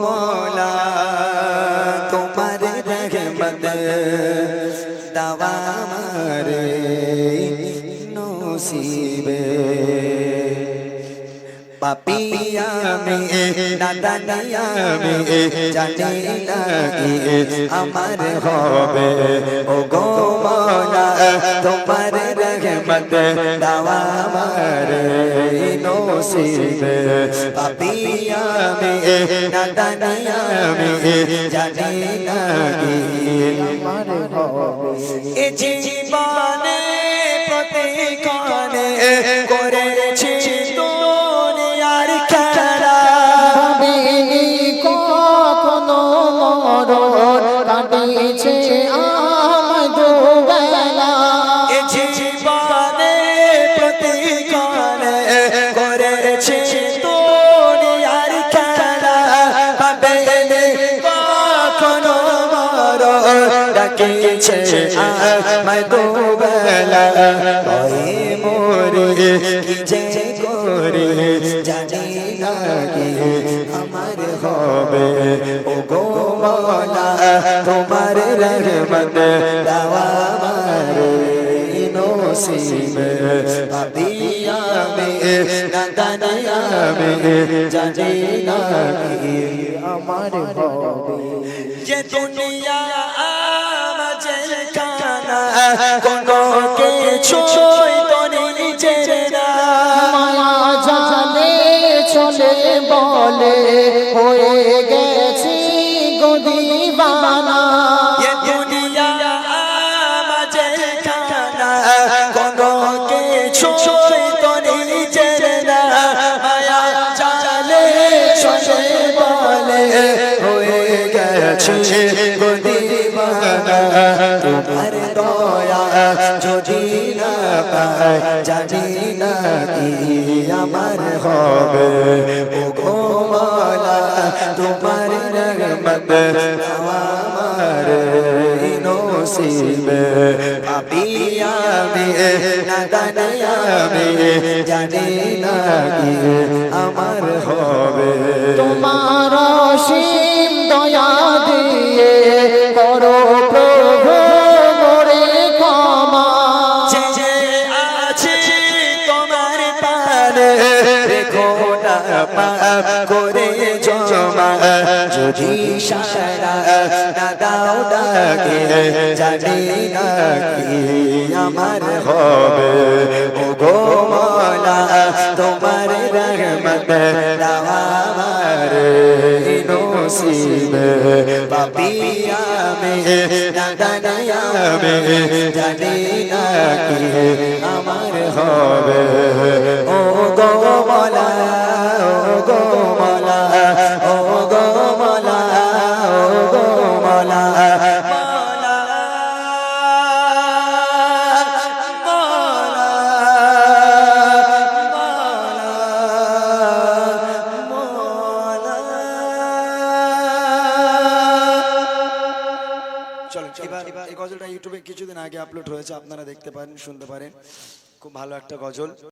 মোলা, তোমার রহমত দাওয়া মারে নসিবে। পাপিয়া মে নাদানিয়া মে জানি নাকি আমার হবে। ও গো মৌলা, তোমার রহমত দাওয়া মারে পাপিয়া মে নাদানিয়া মে জানি নাকি আমার এ জীবনে প্রতি করেছি। ডাকিছে ওই মোরে যে করে জানি কি আমার হবে। ও গো মৌলা, তোমার রহমত দাওয়া নসিবে। আমার দুনিয়া কানা কিছুই তো নিজের না। জালে চলে বলে হয়ে গেছি গদিবানা জানি না কি আমার হবে ও গো মালা তোমার রহমত আমার নসিবে পাপিয়া মে নাদানিয়া জানি না কি আমার হবে তোমার অসীম দয়া দিয়ে করো রেখো না পাপ করে আমার হবে। ও গো মৌলা, তোমার রহমত দাওয়া মারে নসিবে। আমার হবে। চলো এবার এই গজলটা ইউটিউবে কিছুদিন আগে আপলোড হয়েছে আপনারা দেখতে পারেন শুনতে পারেন। খুব ভালো একটা গজল।